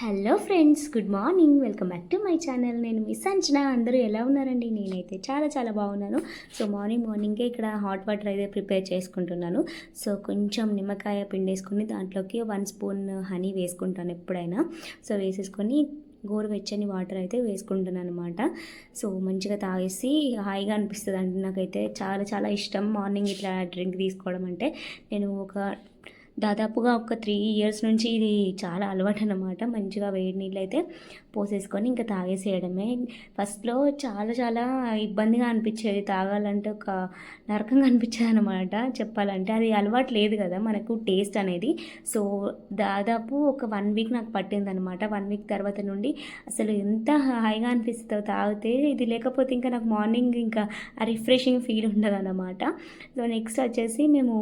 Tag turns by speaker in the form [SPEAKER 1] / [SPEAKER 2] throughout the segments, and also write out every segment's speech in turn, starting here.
[SPEAKER 1] Hello friends good morning. Welcome back to my channel. నేను miss Anchana అందరూ ఎలా ఉన్నారండి? నేనైతే చాలా చాలా బాగున్నాను. సో మార్నింగ్ మార్నింగే ఇక్కడ హాట్ వాటర్ అయితే ప్రిపేర్ చేసుకుంటున్నాను. సో కొంచెం నిమ్మకాయ పిండేసుకుని దాంట్లోకి వన్ స్పూన్ హనీ వేసుకుంటాను ఎప్పుడైనా. సో వేసేసుకొని గోరువెచ్చని వాటర్ అయితే వేసుకుంటున్నాను అనమాట సో మంచిగా తాగేసి హాయిగా అనిపిస్తుంది అండి నాకైతే చాలా చాలా ఇష్టం మార్నింగ్ ఇట్లా డ్రింక్ తీసుకోవడం అంటే. నేను ఒక దాదాపుగా ఒక త్రీ ఇయర్స్ నుంచి ఇది చాలా అలవాటు అనమాట మంచిగా వేడి నీళ్ళు అయితే పోసేసుకొని ఇంకా తాగేసేయడమే. ఫస్ట్లో చాలా చాలా ఇబ్బందిగా అనిపించేది. తాగాలంటే ఒక నరకంగా అనిపించేది అనమాట చెప్పాలంటే అది అలవాటు లేదు కదా మనకు టేస్ట్ అనేది. సో దాదాపు ఒక వన్ వీక్ నాకు పట్టింది అనమాట వన్ వీక్ తర్వాత నుండి అసలు ఎంత హాయిగా అనిపిస్తుందో తాగితే ఇది లేకపోతే ఇంకా నాకు మార్నింగ్ ఇంకా రిఫ్రెషింగ్ ఫీల్ ఉండదు అనమాట సో నెక్స్ట్ వచ్చేసి మేము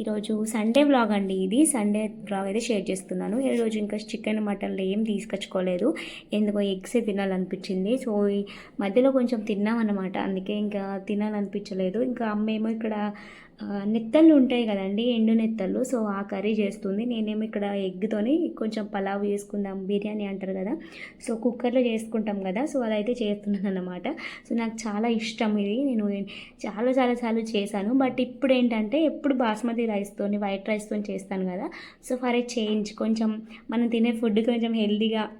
[SPEAKER 1] ఈరోజు సండే బ్లాగ్ అండి ఇది. సండే బ్లాగ్ అయితే షేర్ చేస్తున్నాను. ఈరోజు ఇంకా చికెన్ మటన్లు ఏం తీసుకొచ్చుకోలేదు. ఎందుకో ఎగ్సే తినాలనిపించింది. సో ఈ మధ్యలో కొంచెం తిన్నామన్నమాట. అందుకే ఇంకా తినాలనిపించలేదు. ఇంకా అమ్మేమో ఇక్కడ నెత్తళ్ళు ఉంటాయి కదండి ఎండు నెత్తళ్ళు. సో ఆ కర్రీ చేస్తుంది. నేనేమో ఇక్కడ ఎగ్తోని కొంచెం పలావ్ చేసుకుందాం బిర్యానీ అంటారు కదా. సో కుక్కర్లో చేసుకుంటాం కదా. సో అదైతే చేస్తున్నాను అనమాట సో నాకు చాలా ఇష్టం ఇది. నేను చాలా చాలా సార్లు చేశాను. బట్ ఇప్పుడు ఏంటంటే ఎప్పుడు బాస్మతి రైస్తోని వైట్ రైస్తో చేస్తాను కదా. సో ఫర్ ఏ చేంజ్ కొంచెం మనం తినే ఫుడ్ కొంచెం హెల్దీగా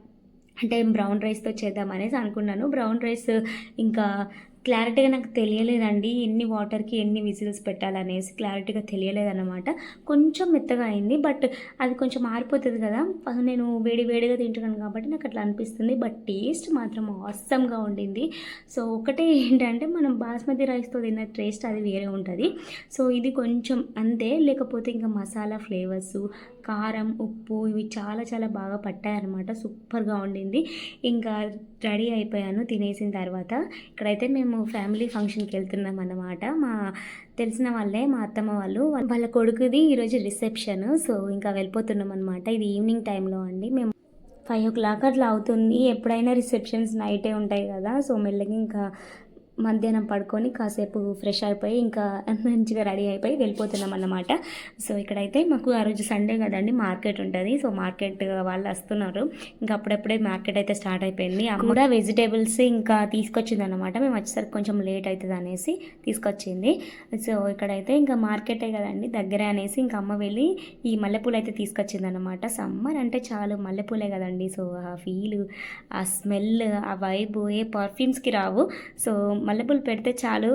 [SPEAKER 1] అంటే బ్రౌన్ రైస్తో చేద్దాం అనేసి అనుకున్నాను. బ్రౌన్ రైస్ ఇంకా క్లారిటీగా నాకు తెలియలేదండి. ఎన్ని వాటర్కి ఎన్ని విజిల్స్ పెట్టాలనేసి క్లారిటీగా తెలియలేదన్నమాట. కొంచెం మెత్తగా అయింది. బట్ అది కొంచెం మారిపోతుంది కదా. నేను వేడి వేడిగా తింటున్నాను కాబట్టి నాకు అట్లా అనిపిస్తుంది. బట్ టేస్ట్ మాత్రం ఆసమ్గా ఉండింది. సో ఒకటే ఏంటంటే మనం బాస్మతి రైస్తో తిన్న టేస్ట్ అది వేరే ఉంటుంది. సో ఇది కొంచెం అంతే. లేకపోతే ఇంకా మసాలా ఫ్లేవర్స్ కారం ఉప్పు ఇవి చాలా చాలా బాగా పట్టాయన్నమాట. సూపర్గా ఉండింది ఇంకా రెడీ అయిపోయాను తినేసిన తర్వాత. ఇక్కడైతే మేము ఫ్యామిలీ ఫంక్షన్కి వెళ్తున్నాం అన్నమాట. మా తెలిసిన వాళ్ళే మా అత్తమ్మ వాళ్ళు. వాళ్ళ కొడుకుది ఈరోజు రిసెప్షన్. సో ఇంకా వెళ్ళిపోతున్నాం అనమాట ఇది ఈవినింగ్ టైంలో అండి. మేము ఫైవ్ ఓ క్లాక్ అట్లా అవుతుంది. ఎప్పుడైనా రిసెప్షన్స్ నైటే ఉంటాయి కదా. సో మెల్లగా ఇంకా మధ్యాహ్నం పడుకొని కాసేపు ఫ్రెష్ అయిపోయి ఇంకా మంచిగా రెడీ అయిపోయి వెళ్ళిపోతున్నాం అన్నమాట. సో ఇక్కడైతే మాకు ఆ రోజు సండే కదండి మార్కెట్ ఉంటుంది. సో మార్కెట్ వాళ్ళు వస్తున్నారు. ఇంకా అప్పుడప్పుడే మార్కెట్ అయితే స్టార్ట్ అయిపోయింది. అమ్మ కూడా వెజిటేబుల్స్ ఇంకా తీసుకొచ్చింది అనమాట మేము వచ్చేసరికి కొంచెం లేట్ అవుతుంది అనేసి తీసుకొచ్చింది. సో ఇక్కడైతే ఇంకా మార్కెటే కదండి దగ్గరే అనేసి ఇంకా అమ్మ వెళ్ళి ఈ మల్లెపూలు అయితే తీసుకొచ్చింది అనమాట సమ్మర్ అంటే చాలు మల్లెపూలే కదండి. సో ఆ ఫీల్ ఆ స్మెల్ ఆ వైబ్ ఏ పర్ఫ్యూమ్స్కి రావు. సో మల్లెపూలు పెడితే చాలు.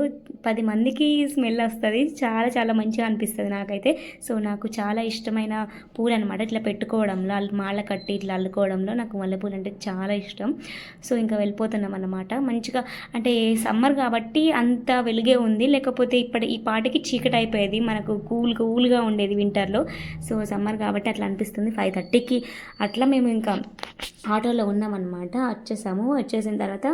[SPEAKER 1] పది మందికి స్మెల్ వస్తుంది. చాలా చాలా మంచిగా అనిపిస్తుంది నాకైతే. సో నాకు చాలా ఇష్టమైన పూలు అనమాట ఇట్లా పెట్టుకోవడంలో మాల కట్టి ఇట్లా అల్లుకోవడంలో నాకు మల్లెపూలు అంటే చాలా ఇష్టం. సో ఇంకా వెళ్ళిపోతున్నాం అన్నమాట. మంచిగా అంటే సమ్మర్ కాబట్టి అంత వెలుగే ఉంది. లేకపోతే ఇప్పటి ఈ పాటికి చీకటి అయిపోయేది. మనకు కూల్ కూల్గా ఉండేది వింటర్లో సో సమ్మర్ కాబట్టి అట్లా అనిపిస్తుంది. ఫైవ్ థర్టీకి అట్లా మేము ఇంకా ఆటోలో ఉన్నామన్నమాట. వచ్చేసాము. వచ్చేసిన తర్వాత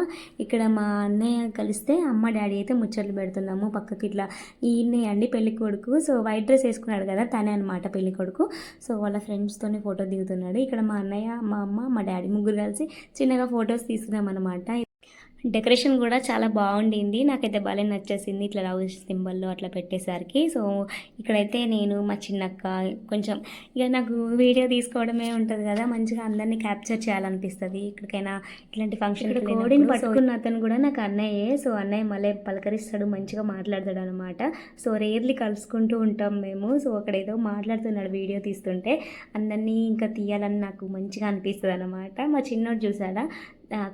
[SPEAKER 1] ఇక్కడ మా అన్నయ్య కలిస్తే అమ్మ డాడీ అయితే ముచ్చట్లు పెడుతున్నాము పక్కకి ఇట్లా. ఈయనే అండి పెళ్ళి కొడుకు. సో వైట్ డ్రెస్ వేసుకున్నాడు కదా తనే అనమాట పెళ్ళి కొడుకు. సో వాళ్ళ ఫ్రెండ్స్తోనే ఫోటో దిగుతున్నాడు. ఇక్కడ మా అన్నయ్య మా అమ్మ మా డాడీ ముగ్గురు కలిసి చిన్నగా ఫొటోస్ తీసుకున్నాం అనమాట డెకరేషన్ కూడా చాలా బాగుండింది. నాకైతే భలే నచ్చేసింది ఇట్లా లవ్ సింబల్లో అట్లా పెట్టేసరికి. సో ఇక్కడైతే నేను మా చిన్నక్క కొంచెం ఇక నాకు వీడియో తీసుకోవడమే ఉంటుంది కదా మంచిగా అందరినీ క్యాప్చర్ చేయాలనిపిస్తుంది. ఇక్కడికైనా ఇట్లాంటి ఫంక్షన్ కోడిని పట్టుకున్న అతను కూడా నాకు అన్నయ్యే. సో అన్నయ్య మళ్ళీ పలకరిస్తాడు మంచిగా మాట్లాడతాడు అనమాట సో రేర్లీ కలుసుకుంటూ ఉంటాం మేము. సో అక్కడ ఏదో మాట్లాడుతున్నాడు వీడియో తీస్తుంటే. అందరినీ ఇంకా తీయాలని నాకు మంచిగా అనిపిస్తుంది అనమాట మా చిన్నోడు చూసాడా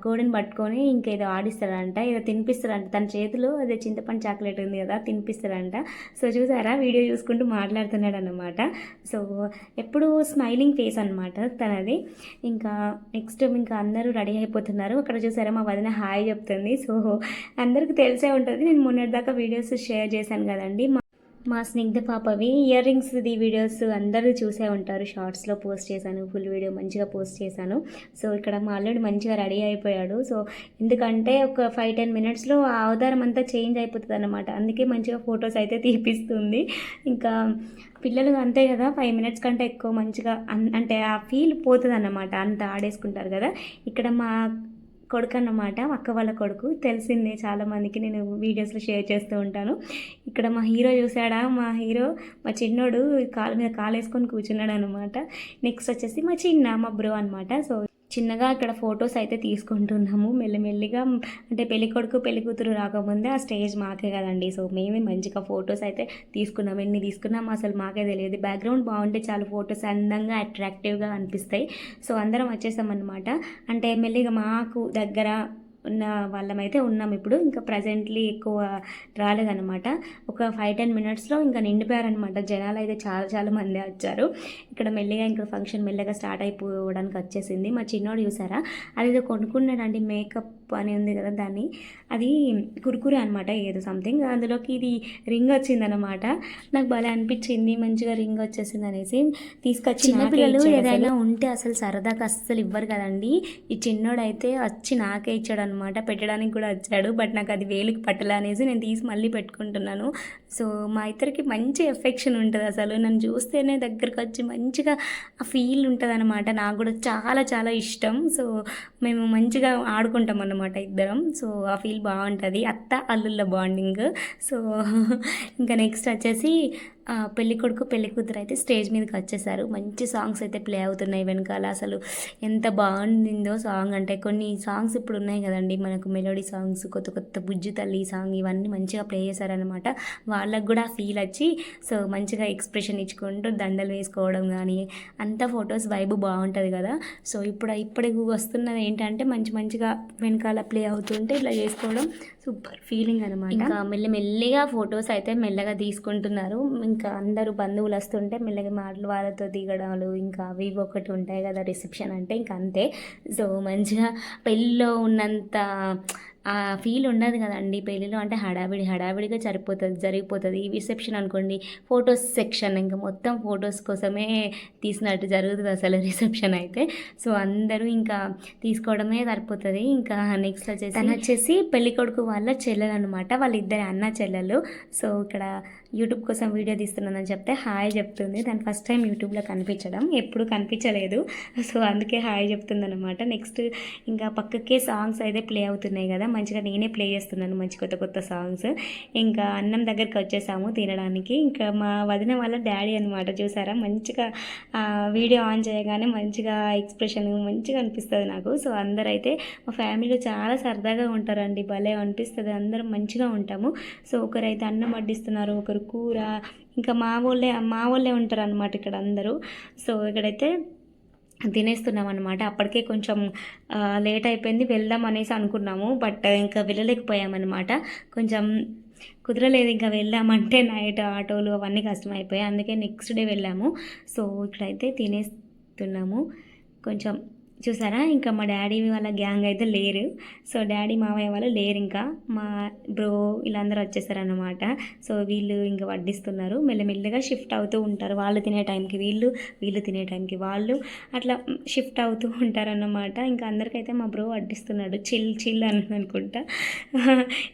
[SPEAKER 1] కోడిని పట్టుకొని ఇంకేదో ఆడిస్తారంట ఏదో తినిపిస్తారంట తన చేతిలో అదే చింతపండు చాక్లెట్ ఉంది కదా తినిపిస్తారంట సో చూసారా వీడియో చూసుకుంటూ మాట్లాడుతున్నాడు అనమాట సో ఎప్పుడు స్మైలింగ్ ఫేస్ అనమాట తనది. ఇంకా నెక్స్ట్ ఇంకా అందరూ రెడీ అయిపోతున్నారు. అక్కడ చూసారా మా వదిన హాయ్ చెప్తుంది. సో అందరికీ తెలిసే ఉంటుంది. నేను మొన్నటిదాకా వీడియోస్ షేర్ చేశాను కదండి. మా స్నిగ్ధ పాపవి ఇయర్ రింగ్స్ది వీడియోస్ అందరూ చూసే ఉంటారు. షార్ట్స్లో పోస్ట్ చేశాను ఫుల్ వీడియో మంచిగా పోస్ట్ చేశాను. సో ఇక్కడ మా అల్లుడు మంచిగా రెడీ అయిపోయాడు. సో ఎందుకంటే ఒక ఫైవ్ టెన్ మినిట్స్లో ఆ అవతారం అంతా చేంజ్ అయిపోతుంది అనమాట అందుకే మంచిగా ఫొటోస్ అయితే తీపిస్తుంది. ఇంకా పిల్లలు అంతే కదా ఫైవ్ మినిట్స్ కంటే ఎక్కువ మంచిగా అన్- అంటే ఆ ఫీల్ పోతుంది అన్నమాట అంత ఆడేసుకుంటారు కదా. ఇక్కడ మా కొడుకు అన్నమాట అక్క వాళ్ళ కొడుకు. తెలిసిందే చాలా మందికి నేను వీడియోస్లో షేర్ చేస్తూ ఉంటాను. ఇక్కడ మా హీరో చూసాడా మా హీరో మా చిన్నోడు కాలు మీద కాలు వేసుకొని కూర్చున్నాడు అనమాట నెక్స్ట్ వచ్చేసి మా చిన్న మా బ్రో అనమాట సో చిన్నగా ఇక్కడ ఫొటోస్ అయితే తీసుకుంటున్నాము. మెల్లిమెల్లిగా అంటే పెళ్ళి కొడుకు పెళ్ళి కూతురు రాకముందే ఆ స్టేజ్ మాకే కదండి. సో మేమే మంచిగా ఫొటోస్ అయితే తీసుకున్నాం ఎన్ని తీసుకున్నాం అసలు మాకే తెలియదు. బ్యాక్గ్రౌండ్ బాగుంటే చాలా ఫొటోస్ అందంగా అట్రాక్టివ్గా అనిపిస్తాయి. సో అందరం వచ్చేసాం అనమాట అంటే మెల్లిగా మాకు దగ్గర ఉన్న వాళ్ళమైతే ఉన్నాం ఇప్పుడు. ఇంకా ప్రజెంట్లీ ఎక్కువ రాలేదనమాట ఒక ఫైవ్ టెన్ మినిట్స్లో ఇంకా నిండిపోయారనమాట జనాలు అయితే చాలా చాలా మంది వచ్చారు. ఇక్కడ మెల్లిగా ఇంకా ఫంక్షన్ మెల్లగా స్టార్ట్ అయిపోవడానికి వచ్చేసింది. మా చిన్నోడు చూసారా? అది కొనుక్కున్నాడండి మేకప్ అని ఉంది కదా దాన్ని. అది కురుకురే అనమాట ఏదో సంథింగ్ అందులోకి ఇది రింగ్ వచ్చిందనమాట నాకు భలే అనిపించింది. మంచిగా రింగ్ వచ్చేసింది అనేసి తీసుకొచ్చి చిన్నపిల్లలు ఏదైనా ఉంటే అసలు సరదాగా అస్సలు ఇవ్వరు కదండి. ఈ చిన్నోడైతే వచ్చి నాకే ఇచ్చాడు అనమాట పెట్టడానికి కూడా వచ్చాడు. బట్ నాకు అది వేలుకి పట్టలే అనేసి నేను తీసి మళ్ళీ పెట్టుకుంటున్నాను. సో మా ఇద్దరికి మంచి ఎఫెక్షన్ ఉంటుంది అసలు. నన్ను చూస్తేనే దగ్గరకు వచ్చి మంచిగా ఆ ఫీల్ ఉంటుంది అనమాట నాకు కూడా చాలా చాలా ఇష్టం. సో మేము మంచిగా ఆడుకుంటాం అన్నమాట. ఇద్దరం. సో ఆ ఫీల్ బాగుంటుంది. అత్త అల్లుళ్ళ బాండింగ్ సో ఇంకా నెక్స్ట్ వచ్చేసి పెళ్ళి కొడుకు పెళ్ళి కూతురు అయితే స్టేజ్ మీదకి వచ్చేసారు. మంచి సాంగ్స్ అయితే ప్లే అవుతున్నాయి వెనకాల. అసలు ఎంత బాగుండిందో సాంగ్ అంటే కొన్ని సాంగ్స్ ఇప్పుడు ఉన్నాయి కదండి. మనకు మెలోడీ సాంగ్స్ కొత్త కొత్త బుజ్జు తల్లి సాంగ్ ఇవన్నీ మంచిగా ప్లే చేశారనమాట వాళ్ళకు కూడా ఫీల్ వచ్చి సో మంచిగా ఎక్స్ప్రెషన్ ఇచ్చుకుంటూ దండలు వేసుకోవడం కానీ అంత ఫొటోస్ వైబ్ బాగుంటుంది కదా. సో ఇప్పుడు ఇప్పుడు వస్తున్నది ఏంటంటే మంచి మంచిగా వెనకాల ప్లే అవుతుంటే ఇట్లా చేసుకోవడం సూపర్ ఫీలింగ్ అనమాట ఇంకా మెల్లి మెల్లిగా ఫొటోస్ అయితే మెల్లగా తీసుకుంటున్నారు. ఇంకా అందరూ బంధువులు వస్తుంటే మెల్లగా మాటలు వాళ్ళతో దిగడాలు ఇంకా అవి ఒకటి ఉంటాయి కదా రిసెప్షన్ అంటే ఇంకా అంతే. సో మంచిగా పెళ్ళిలో ఉన్నంత ఆ ఫీల్ ఉండదు కదండి పెళ్ళిలో. అంటే హడావిడి హడావిడిగా సరిపోతుంది జరిగిపోతుంది. ఈ రిసెప్షన్ అనుకోండి ఫొటోస్ సెక్షన్ ఇంకా మొత్తం ఫొటోస్ కోసమే తీసినట్టు జరుగుతుంది అసలు రిసెప్షన్ అయితే. సో అందరూ ఇంకా తీసుకోవడమే సరిపోతుంది. ఇంకా నెక్స్ట్ వచ్చేసి తను వచ్చేసి పెళ్ళికొడుకు వాళ్ళ చెల్లెలు అనమాట వాళ్ళిద్దరి అన్న చెల్లెలు. సో ఇక్కడ యూట్యూబ్ కోసం వీడియో తీస్తున్నానని చెప్తే హాయ్ చెప్తుంది. దాని ఫస్ట్ టైం యూట్యూబ్లో కనిపించడం. ఎప్పుడు కనిపించలేదు. సో అందుకే హాయ్ చెప్తుంది అనమాట నెక్స్ట్ ఇంకా పక్కకే సాంగ్స్ అయితే ప్లే అవుతున్నాయి కదా. మంచిగా నేనే ప్లే చేస్తున్నాను మంచి కొత్త కొత్త సాంగ్స్ ఇంకా అన్నం దగ్గరికి వచ్చేసాము తినడానికి. ఇంకా మా వదిన వాళ్ళ డాడీ అనమాట చూసారా? మంచిగా వీడియో ఆన్ చేయగానే మంచిగా ఎక్స్ప్రెషన్ మంచిగా అనిపిస్తుంది నాకు. సో అందరైతే మా ఫ్యామిలీలో చాలా సరదాగా ఉంటారండి. భలే అనిపిస్తుంది. అందరం మంచిగా ఉంటాము. సో ఒకరైతే అన్నం వడ్డిస్తున్నారు ఒకరు కూర ఇంకా మా వాళ్ళే మా వాళ్ళే ఉంటారు అనమాట ఇక్కడ అందరూ. సో ఇక్కడైతే తినేస్తున్నాం అనమాట అప్పటికే కొంచెం లేట్ అయిపోయింది వెళ్దాం అనేసి అనుకున్నాము బట్ ఇంకా వెళ్ళలేకపోయామన్నమాట. కొంచెం కుదరలేదు ఇంకా వెళ్ళామంటే నైట్ ఆటోలు అవన్నీ కష్టమైపోయాయి. అందుకే నెక్స్ట్ డే వెళ్ళాము. సో ఇక్కడైతే తినేస్తున్నాము. కొంచెం చూసారా? ఇంకా మా డాడీ వాళ్ళ గ్యాంగ్ అయితే లేరు. సో డాడీ మామయ్య వాళ్ళు లేరు ఇంకా. మా బ్రో వీళ్ళందరూ వచ్చేసారన్నమాట. సో వీళ్ళు ఇంకా వడ్డిస్తున్నారు. మెల్లమెల్లగా షిఫ్ట్ అవుతూ ఉంటారు. వాళ్ళు తినే టైంకి వీళ్ళు వీళ్ళు తినే టైంకి వాళ్ళు. అట్లా షిఫ్ట్ అవుతూ ఉంటారన్నమాట. ఇంకా అందరికైతే మా బ్రో వడ్డిస్తున్నాడు. చిల్ చిల్ అని అనుకుంటా.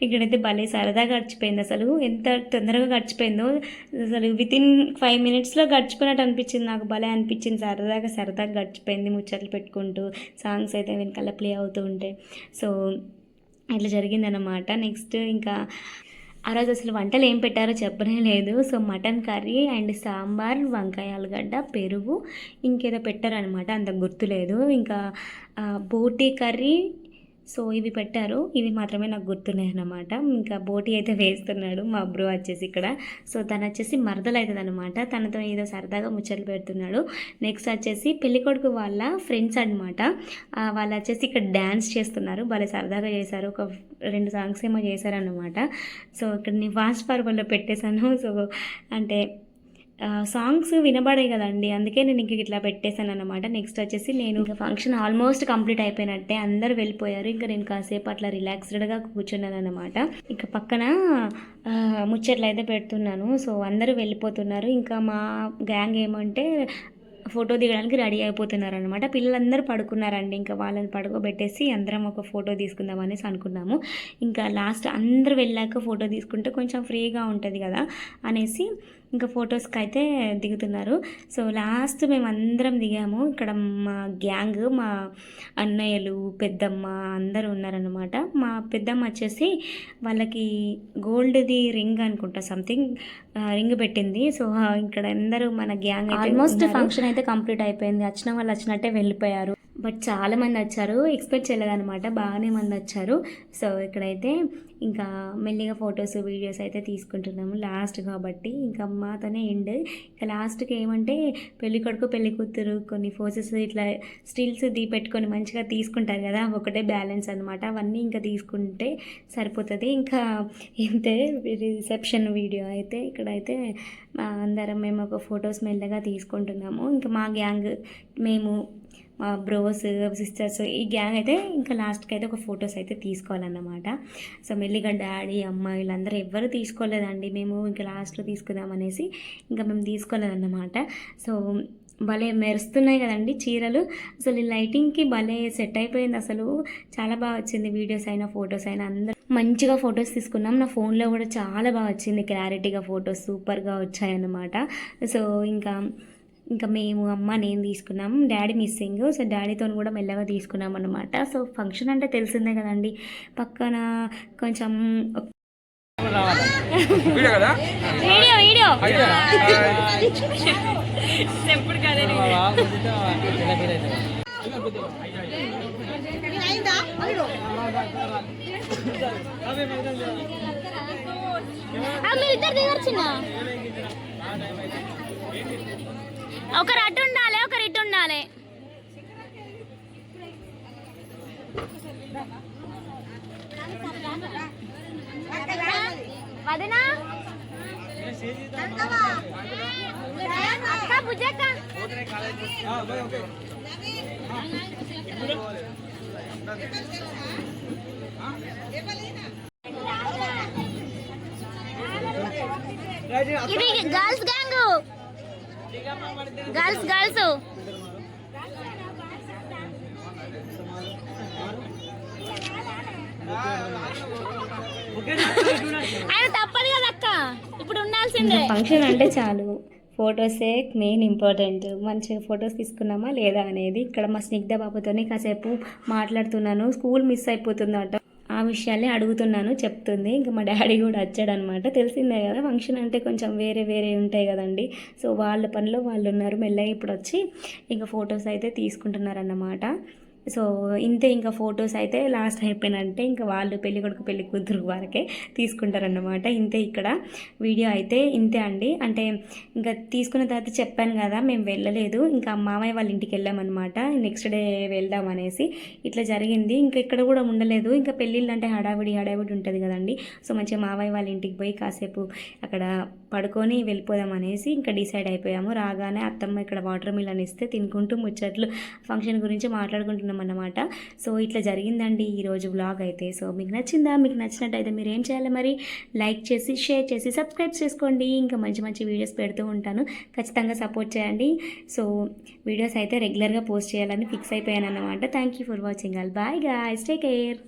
[SPEAKER 1] ఇక్కడైతే భలే సరదా గడిచిపోయింది అసలు. ఎంత తొందరగా గడిచిపోయిందో. అసలు విత్ ఇన్ ఫైవ్ మినిట్స్లో గడిచిపోయినట్టు అనిపించింది. నాకు భలే అనిపించింది. సరదాగా సరదాగా గడిచిపోయింది ముచ్చట్లు పెట్టుకుంటూ. సాంగ్స్ అయితే వెనకాల ప్లే అవుతూ ఉంటే. సో ఇట్లా జరిగిందనమాట నెక్స్ట్ ఇంకా ఆ రోజు అసలు వంటలు ఏం పెట్టారో చెప్పనే లేదు. So mutton curry and sambar వంకాయ ఆలుగడ్డ పెరుగు ఇంకేదో పెట్టారనమాట అంత గుర్తులేదు. ఇంకా బోటీ కర్రీ సో ఇవి పెట్టారు. ఇవి మాత్రమే నాకు గుర్తున్నాయి అన్నమాట ఇంకా బోటి అయితే వేస్తున్నాడు మా బ్రో వచ్చేసి ఇక్కడ. సో తను వచ్చేసి మరదలు అవుతుంది అనమాట తనతో ఏదో సరదాగా ముచ్చట్లు పెడుతున్నాడు. నెక్స్ట్ వచ్చేసి పెళ్ళికొడుకు వాళ్ళ ఫ్రెండ్స్ అనమాట వాళ్ళు వచ్చేసి ఇక్కడ డ్యాన్స్ చేస్తున్నారు. భలే సరదాగా చేశారు. ఒక రెండు సాంగ్స్ ఏమో చేశారనమాట సో ఇక్కడ నేను ఫాస్ట్ ఫార్వర్డ్లో పెట్టేశాను. సో అంటే సాంగ్స్ వినబడే కదండి. అందుకే నేను ఇంక ఇట్లా పెట్టేశాను అనమాట నెక్స్ట్ వచ్చేసి నేను ఇంకా ఫంక్షన్ ఆల్మోస్ట్ కంప్లీట్ అయిపోయినట్టే అందరు వెళ్ళిపోయారు. ఇంకా నేను కాసేపు అట్లా రిలాక్స్డ్గా కూర్చున్నాను అనమాట ఇక పక్కన ముచ్చట్లు అయితే పెడుతున్నాను. సో అందరూ వెళ్ళిపోతున్నారు. ఇంకా మా గ్యాంగ్ ఏమంటే ఫోటో దిగడానికి రెడీ అయిపోతున్నారు అనమాట పిల్లలందరూ పడుకున్నారండి. ఇంకా వాళ్ళని పడుకోబెట్టేసి అందరం ఒక ఫోటో తీసుకుందాం అనేసి అనుకున్నాము. ఇంకా లాస్ట్ అందరు వెళ్ళాక ఫోటో తీసుకుంటే కొంచెం ఫ్రీగా ఉంటుంది కదా అనేసి ఇంకా ఫొటోస్కి అయితే దిగుతున్నారు. సో లాస్ట్ మేము అందరం దిగాము. ఇక్కడ మా గ్యాంగ్ మా అన్నయ్యలు పెద్దమ్మ అందరూ ఉన్నారనమాట మా పెద్దమ్మ వచ్చేసి వాళ్ళకి గోల్డ్ది రింగ్ అనుకుంటా సంథింగ్ రింగ్ పెట్టింది. సో ఇక్కడ అందరూ మన గ్యాంగ్ ఆల్మోస్ట్ ఫంక్షన్ అయితే కంప్లీట్ అయిపోయింది. వచ్చిన వాళ్ళు వచ్చినట్టే వెళ్ళిపోయారు. బట్ చాలా మంది వచ్చారు. ఎక్స్పెక్ట్ చేయలేదన్నమాట. బాగానే మంది వచ్చారు. సో ఇక్కడైతే ఇంకా మెల్లిగా ఫొటోస్ వీడియోస్ అయితే తీసుకుంటున్నాము. లాస్ట్ కాబట్టి ఇంకా మాతోనే ఎండ్. ఇంకా లాస్ట్కి ఏమంటే పెళ్ళి కొడుకు పెళ్ళి కూతురు కొన్ని ఫోసెస్ ఇట్లా స్టిల్స్ దీ పెట్టుకొని మంచిగా తీసుకుంటారు కదా. ఒకటే బ్యాలెన్స్ అనమాట అవన్నీ ఇంకా తీసుకుంటే సరిపోతుంది. ఇంకా ఇంతే రిసెప్షన్ వీడియో అయితే ఇక్కడైతే మా అందరం మేము ఒక ఫొటోస్ మెల్లగా తీసుకుంటున్నాము. ఇంకా మా గ్యాంగ్ మేము బ్రోస్ సిస్టర్స్ ఈ గ్యాంగ్ అయితే ఇంకా లాస్ట్కి అయితే ఒక ఫొటోస్ అయితే తీసుకోవాలన్నమాట. సో మెల్లిగా డాడీ అమ్మ వీళ్ళందరూ ఎవ్వరు తీసుకోలేదండి. మేము ఇంకా లాస్ట్లో తీసుకుందాం అనేసి ఇంకా మేము తీసుకోలేదన్నమాట. సో భలే మెరుస్తున్నాయి కదండి చీరలు. అసలు ఈ లైటింగ్కి భలే సెట్ అయిపోయింది అసలు. చాలా బాగా వచ్చింది వీడియోస్ అయినా ఫొటోస్ అయినా. అందరూ మంచిగా ఫొటోస్ తీసుకున్నాం. నా ఫోన్లో కూడా చాలా బాగా వచ్చింది క్లారిటీగా ఫొటోస్. సూపర్గా వచ్చాయన్నమాట. సో ఇంకా ఇంకా మేము అమ్మ నేను తీసుకున్నాం డాడీ మిస్సింగ్ సో డాడీతో కూడా మెల్లగా తీసుకున్నాం అనమాట సో ఫంక్షన్ అంటే తెలిసిందే కదండి పక్కన కొంచెం
[SPEAKER 2] వీడియో కదా
[SPEAKER 1] వీడియో వీడియో
[SPEAKER 2] అయ్యా
[SPEAKER 1] ఎప్పుడు కదే మీరు ఇద్దరు దిగొచ్చిన ఒకరు అటు ఉండాలి ఒకరు ఇటు ఉండాలి. వదనా? అక్క బుజ్జక్క ఇది గర్ల్స్ గ్యాంగ్. Girls girls. ఆయన తప్పదు కదా అక్క. ఇప్పుడు ఉండాల్సిందే. ఫంక్షన్ అంటే చాలు. ఫొటోసే మెయిన్ ఇంపార్టెంట్. మంచిగా ఫొటోస్ తీసుకున్నామా లేదా అనేది ఇక్కడ మా స్నిగ్ధ బాబుతోనే కాసేపు మాట్లాడుతున్నాను. స్కూల్ మిస్ అయిపోతుందట. ఆ విషయాలే అడుగుతున్నాను చెప్తుంది. ఇంకా మా డాడీ కూడా వచ్చాడనమాట. తెలిసిందే కదా ఫంక్షన్ అంటే కొంచెం వేరే వేరే ఉంటాయి కదండి. సో వాళ్ళ పనిలో వాళ్ళు ఉన్నారు మెల్లగా ఇప్పుడు వచ్చి ఇంకా ఫొటోస్ అయితే తీసుకుంటున్నారన్నమాట. సో ఇంతే ఇంకా ఫొటోస్ అయితే లాస్ట్ అయిపోయినంటే ఇంకా వాళ్ళు పెళ్ళి కొడుకు పెళ్ళి కూతురు వరకే తీసుకుంటారన్నమాట. ఇంతే ఇక్కడ వీడియో అయితే ఇంతే అండి. అంటే ఇంకా తీసుకున్న తర్వాత చెప్పాను కదా మేము వెళ్ళలేదు. ఇంకా మామయ్య వాళ్ళ ఇంటికి వెళ్ళామన్నమాట. నెక్స్ట్ డే వెళ్దాం అనేసి ఇట్లా జరిగింది. ఇంకా ఇక్కడ కూడా ఉండలేదు. ఇంకా పెళ్ళిళ్ళు అంటే హడావిడి హడావిడి ఉంటుంది కదండి. సో మంచిగా మామయ్య వాళ్ళ ఇంటికి పోయి కాసేపు అక్కడ పడుకొని వెళ్ళిపోదాం అనేసి ఇంకా డిసైడ్ అయిపోయాము. రాగానే అత్తమ్మ ఇక్కడ వాటర్ మిలన్ ఇస్తే తినుకుంటూ ముచ్చట్లు ఫంక్షన్ గురించి మాట్లాడుకుంటున్నాం. అన్నమాట సో ఇట్లా జరిగిందండి ఈరోజు వ్లాగ్ అయితే. సో మీకు నచ్చిందా? మీకు నచ్చినట్టయితే మీరు ఏం చేయాలి మరి? లైక్ చేసి షేర్ చేసి సబ్స్క్రైబ్ చేసుకోండి. ఇంకా మంచి మంచి వీడియోస్ పెడుతూ ఉంటాను. ఖచ్చితంగా సపోర్ట్ చేయండి. సో వీడియోస్ అయితే రెగ్యులర్గా పోస్ట్ చేయాలని ఫిక్స్ అయిపోయాను అన్నమాట thank you for watching all. Bye guys. Take care.